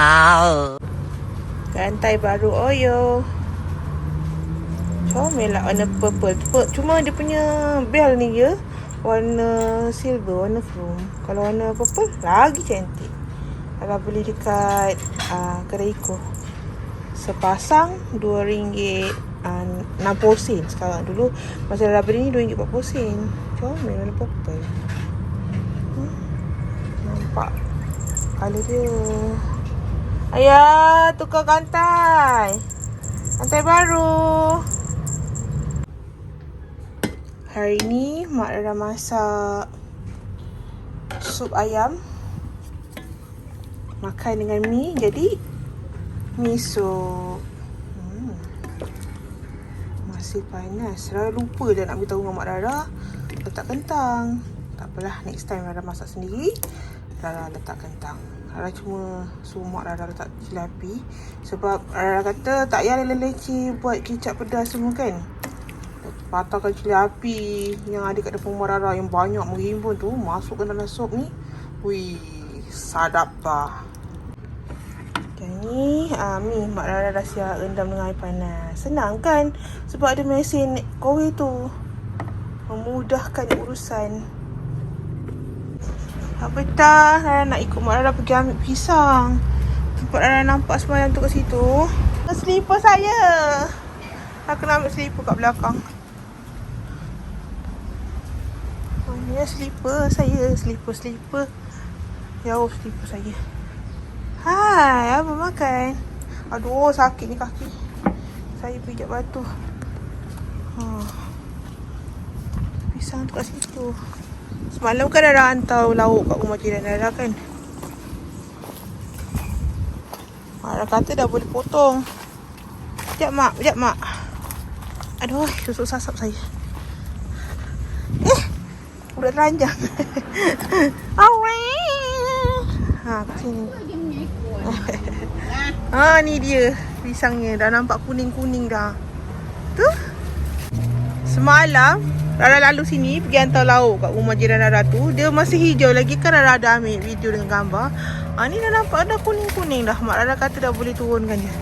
Wow. Gantai baru Oyo. Comel lah warna purple. Pu- Cuma dia punya bell ni je warna silver, warna chrome. Kalau warna purple lagi cantik. Kalau beli dekat uh, kedai Iko. Sepasang RM2 uh, 60 sen sekarang. Dulu masa dah beli ni RM2.40 sen. Comel warna purple. Hmm. Nampak colour dia. Ayah, tukar kantai. Kantai baru. Hari ni Mak Rara masak sup ayam. Makan dengan mi jadi mi sup. Hmm. Masih panas. Rara lupa dah nak beritahu dengan Mak Rara letak kentang. Tak apalah, next time Rara masak sendiri. Rara letak kentang. Rara cuma suruh mak Rara letak cili api Sebab Rara kata tak payah leci buat kicap pedas semua kan. Patahkan cili api yang ada kat depan Rara yang banyak menghimpun tu Masukkan dalam sup ni. Wih, sadap lah Dan ni ah, mi mak Rara dah siap rendam dengan air panas. Senang kan? Sebab ada mesin kowe tu. Memudahkan urusan apa dah Rara nak ikut mak Rara pergi ambil pisang. Tempat Rara nampak semalam tu kat situ. Slipper saya. Aku nak ambil slipper kat belakang. Oh ni lah slipper saya. Slipper-slipper Jauh slipper saya. Hai apa makan? Aduh sakit ni kaki. Saya pijak batu. Ha. Pisang tu kat situ Semalam kan Rara hantar lauk kat rumah jiran Rara kan. Rara kata dah boleh potong. Sekejap mak, sekejap mak. Aduh, susuk sasap saya. Eh, udah telanjang. Awee. Ha, kat sini. ha, ni dia pisangnya. Dah nampak kuning-kuning dah. Tu. Semalam Rara lalu sini pergi hantar lauk kat rumah jiran Rara tu. Dia masih hijau lagi kan Rara ada ambil video dengan gambar. Ha, ni dah nampak dah kuning-kuning dah. Mak Rara kata dah boleh turunkan dia.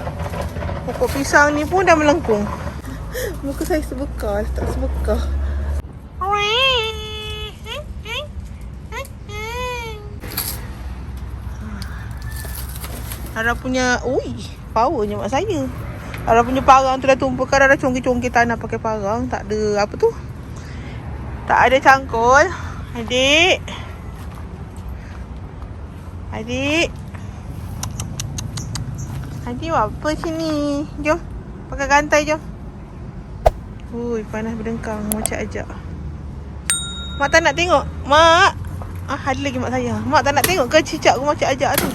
Pokok pisang ni pun dah melengkung. Muka saya sebekar, tak sebekar. Rara punya, ui, powernya mak saya. Rara punya parang tu dah tumpul kan Rara congkir-congkir tanah pakai parang. Tak ada apa tu. Tak ada cangkul. Adik. Adik. Adik buat apa sini? Jom. Pakai gantai jom. Ui, panas berdengkang. Macam ajak. Mak tak nak tengok. Mak. Ah, ada lagi mak saya. Mak tak nak tengok ke cicak rumah Cik Ajak tu?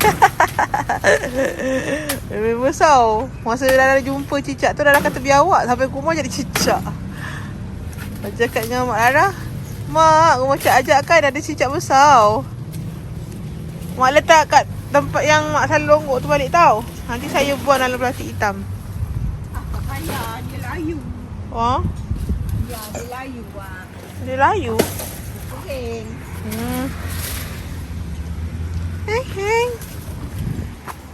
Lebih besar. Masa dah jumpa cicak tu dah kata biar awak sampai rumah jadi cicak. Macam cakap dengan Mak Lara Mak, rumah Cik ajak kan ada cicak besar. Mak letak kat tempat yang Mak selalu longgok tu balik tau. Nanti saya buang dalam plastik hitam. Apa payah, dia layu. Oh, Ya, dia layu ah. dia layu? Kering. Hmm. Heng. Heng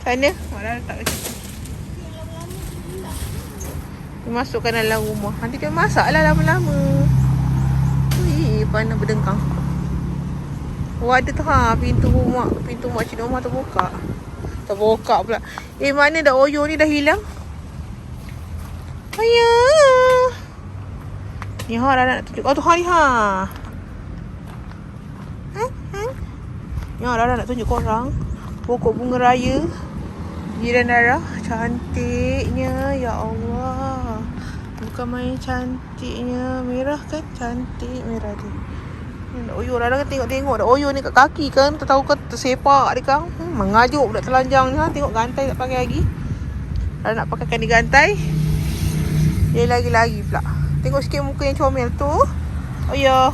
Sana, Mak Lara letak kat situ Dia masukkan dalam rumah. Nanti dia masak lah lama-lama. Ui, panas berdengkang. Oh ada tu ha pintu rumah Pintu mak cik rumah terbuka Terbuka pula. Eh mana dah Oyo ni dah hilang? Ayah. Ni ha dah nak tunjuk. Oh tu ha ni ha? Ni ha dah nak tunjuk korang. Pokok bunga raya. Jiran Dara Cantiknya Ya Allah Bukan main cantiknya Merah kan? Cantik merah dia. Nak Oyo Dara kan tengok-tengok Dah. Oyo ni kat kaki kan Tak tahu kan tersepak dia kan. Hmm, Mengajuk budak telanjang ni ha. Tengok gantai tak pakai lagi. Dara nak pakaikan dia gantai Dia lagi-lagi pula. Tengok sikit muka yang comel tu. Oyo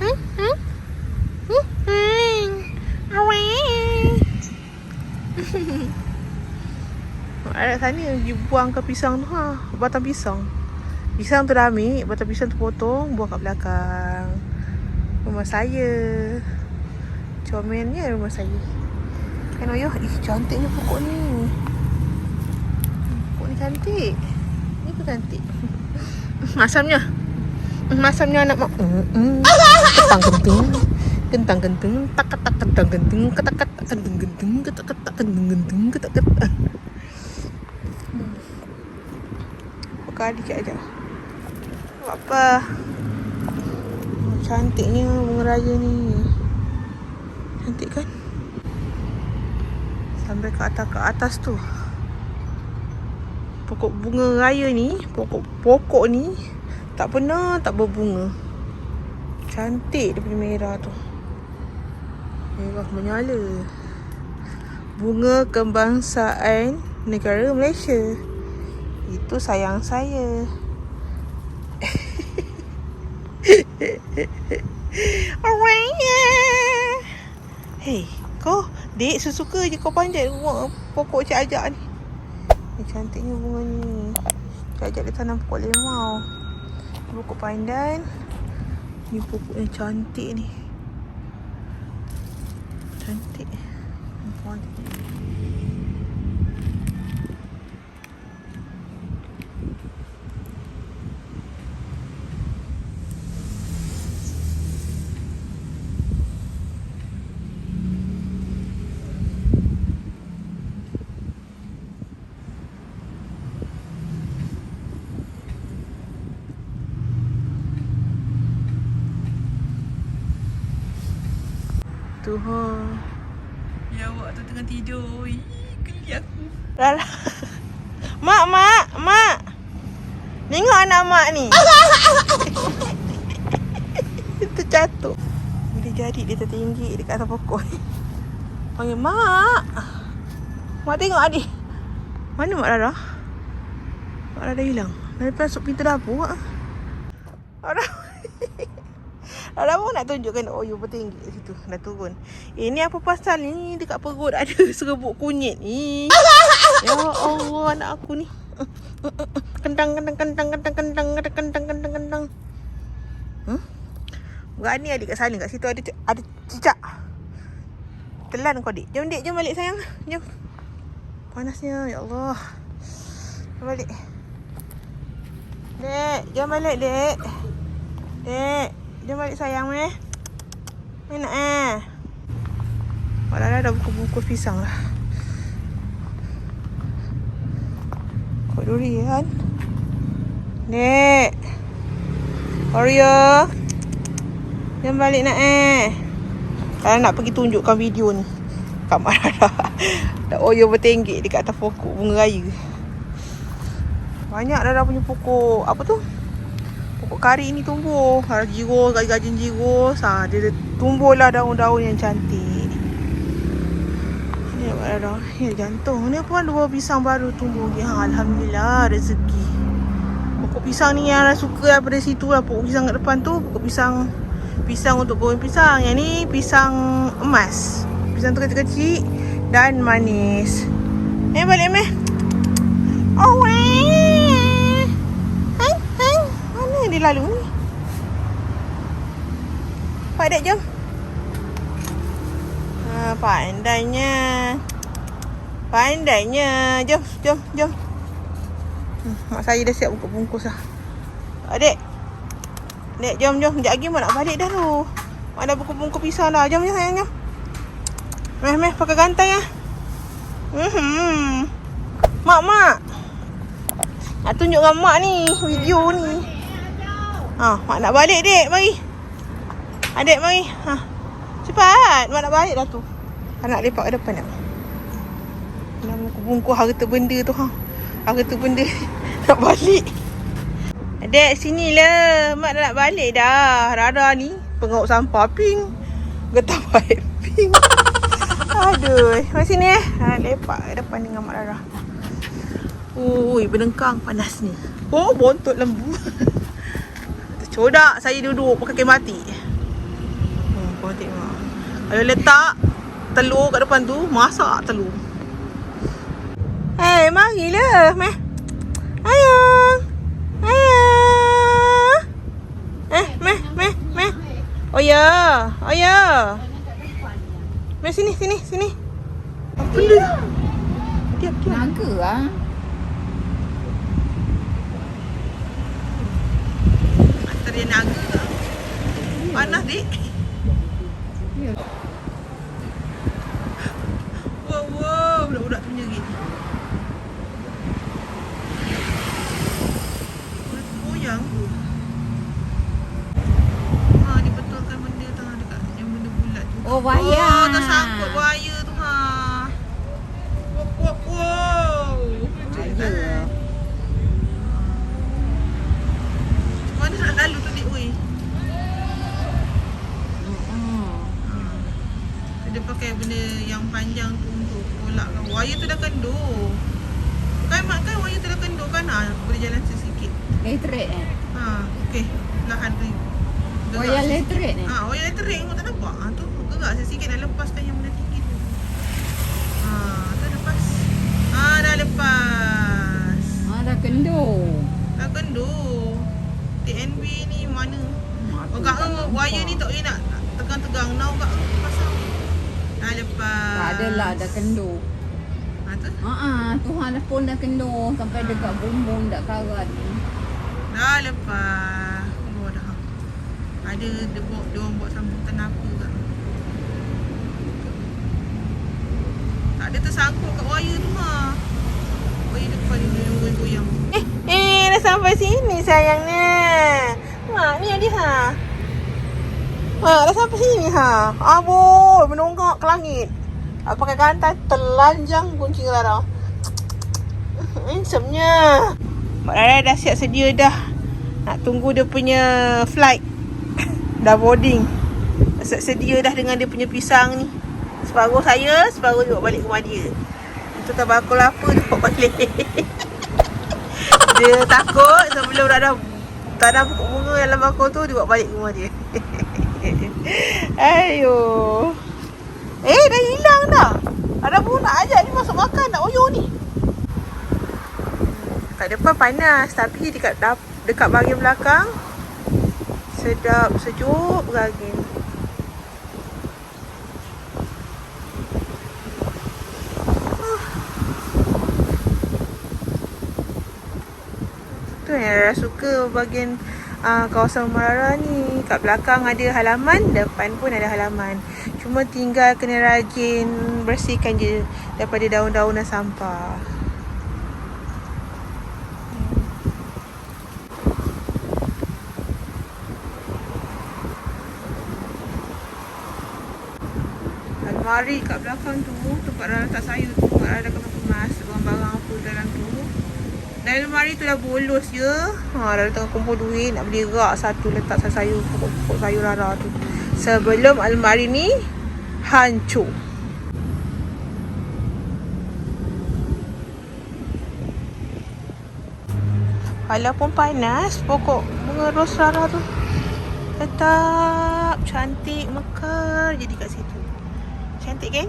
Hmm? Hmm? Hmm? Hmm? Awee. Sana you buang ke pisang tu ha. Batang pisang. Pisang tu dah ambil, batang pisang tu potong, buang kat belakang. Rumah saya. Comelnya rumah saya. Kan Oyo? Ih, cantiknya pokok ni. Pokok ni cantik. Ni pun cantik. Masamnya. Masamnya anak mak. Mm, mm. Kentang kenting. Kentang kenting. Tak tak kentang kenting. Ketak ketak kentang kenting. Ketak ketak kentang kenting. Ketak ketak. Buka adik aja. Apa? Cantiknya bunga raya ni. Cantik kan? Sampai ke atas ke atas tu. Pokok bunga raya ni, pokok pokok ni tak pernah tak berbunga. Cantik dia punya merah tu. Merah menyala. Bunga kebangsaan negara Malaysia. Itu sayang saya. Hei, kau dek sesuka je kau panjat pokok cik ajak ni. Ni cantiknya bunga ni. Cik ajak dia tanam pokok limau. Pokok pandan. Ni pokok yang cantik ni. Cantik. Nampak cantik. Tu ha. Ya awak tu tengah tidur. Ih, geli aku. Rara. Mak, mak, mak. Tengok anak mak ni. Terjatuh. Bila jadi dia tertinggi dekat atas pokok ni. Panggil mak. Mak tengok adik. Mana mak Rara? Mak Rara hilang. Dari masuk pintu dapur. Mak. Rara pun nak tunjukkan oh you di situ. Dah turun. Eh ni apa pasal ni dekat perut ada serbuk kunyit ni. Ya Allah anak aku ni. Kentang kentang kentang kentang kentang kentang kentang kentang kentang. Hmm? Berani adik kat sana kat situ ada ada cicak. Telan kau dik. Jom dik jom balik sayang. Jom. Panasnya ya Allah. Jom balik. Dek, jom balik dek. Dek, jom balik sayang meh. Mana eh? Walau dah buku-buku pisang lah. Kau durian. Dek. Oreo. Jom balik nak eh. Kalau nak pergi tunjukkan video ni. Kat Mak Rara. Dah Oreo bertenggek dekat atas pokok bunga raya. Banyak Rara punya pokok. Apa tu? Kari ni tumbuh. Ada jiro, gajin jiro. Ha, dia tumbuhlah daun-daun yang cantik. Ni Mak Rara. Ya jantung. Ni apa dua pisang baru tumbuh. Ya, Alhamdulillah rezeki. Pokok pisang ni yang suka daripada situ lah. Pokok pisang kat depan tu. Pokok pisang pisang untuk goreng pisang. Yang ni pisang emas. Pisang tu kecil-kecil dan manis. Eh balik meh. Dia lalu ni? Pak Dek jom. Ha, pandainya. Pandainya. Jom, jom, jom. Hmm, mak saya dah siap bungkus-bungkus lah. Adik. Dek, jom, jom. Sekejap lagi mak nak balik dah tu. Mak dah bungkus-bungkus pisang dah. Jom, jom sayang, jom. Meh, meh, pakai gantai ya. Hmm. Mak, mak. Nak tunjukkan mak ni video ni. Ha, mak nak balik dek, mari. Adik mari. Ha. Cepat, mak nak balik dah tu. Anak lepak ke depan tak? Nak bungkus harta benda tu ha. Harta benda nak balik. Adik sinilah. Mak dah nak balik dah. Rara ni pengauk sampah pink. Getah baik pink. Aduh, mari sini eh. Ha, lepak kat depan dengan Mak Rara. Ui, berdengkang panas ni. Oh, bontot lembu. Tercodak saya duduk pakai kain mati. Oh, kau tengok. Kalau letak telur kat depan tu, masak telur. Hei, marilah, meh. Ayo. Ayo. Eh, meh, meh, meh. Oh ya, oh ya. Mari sini, sini, sini. Apa dia? Diam, diam. Naga ah. Dia naga ke? Panas, dik. Ya. Wow, wow. Budak-budak tu. Dia Goyang. Ha, dia betulkan benda tengah dekat yang benda bulat tu. Oh, wayar. Oh, tersangkut wire tu ha. Wow, wow, wow. Wayar. Mana nak lalu tu dik weh? Hmm. Dia pakai benda yang panjang tu untuk tolakkan. Wire tu dah kendur. Kan mak kan wire tu dah kendur kan? Ha, boleh jalan sikit. Letret eh. Ha, okey. Lahan tu. Wayar letret eh. Ha, wayar lettering pun tak nampak. Ha, tu gerak sikit dah lepaskan yang benda tinggi tu. Ha, tu lepas. Ha, dah lepas. Ah dah kendur. Dah kendur. TNB ni mana? Oh, kak oh, wire ni tak boleh nak nak tegang-tegang. Now kak pasang. Dah lepas. Tak adalah dah kendur. Ha, tu. Ha ah, Tuhan dah pun dah kendur sampai dekat bumbung dak karat. Dah lepas. Oh, dah. Ada dia, buat, dia orang buat sambutan apa kat. Tak ada tersangkut kat wire tu ha. Wire depan dia goyang-goyang. Eh, eh dah sampai sini sayangnya. Ha, ni dia ha. Ha, dah sampai sini ha. Aboy, menunggak ke langit. Tak pakai gantai, telanjang kunci Lara. Handsome-nya. Mak Rara dah siap sedia dah. Nak tunggu dia punya flight. dah boarding. Dah siap sedia dah dengan dia punya pisang ni. Separuh saya, separuh dia balik rumah dia. Untuk tak bakul apa dia bawa balik. dia takut sebelum dah ada tanam pokok bunga dalam bakul tu dia bawa balik rumah dia. Ayo. Eh dah hilang dah. Ada pun nak ajak ni masuk makan nak oyo ni. Kat depan panas tapi dekat dekat bahagian belakang sedap sejuk. Tu yang Rara suka bahagian uh, kawasan Marara ni. Kat belakang ada halaman, depan pun ada halaman. Cuma tinggal kena rajin bersihkan je daripada daun-daun dan sampah. Almari kat belakang tu Tempat Rara letak sayur tu Mak Rara dah kemas Barang-barang apa dalam tu. Dan almari tu dah bolos je. Ha, Rara tengah kumpul duit Nak beli rak satu Letak sayur Pokok-pokok sayur Rara tu Sebelum almari ni Hancur Walaupun panas Pokok bunga ros Rara tu Tetap cantik mekar jadi kat situ. Cantik kan?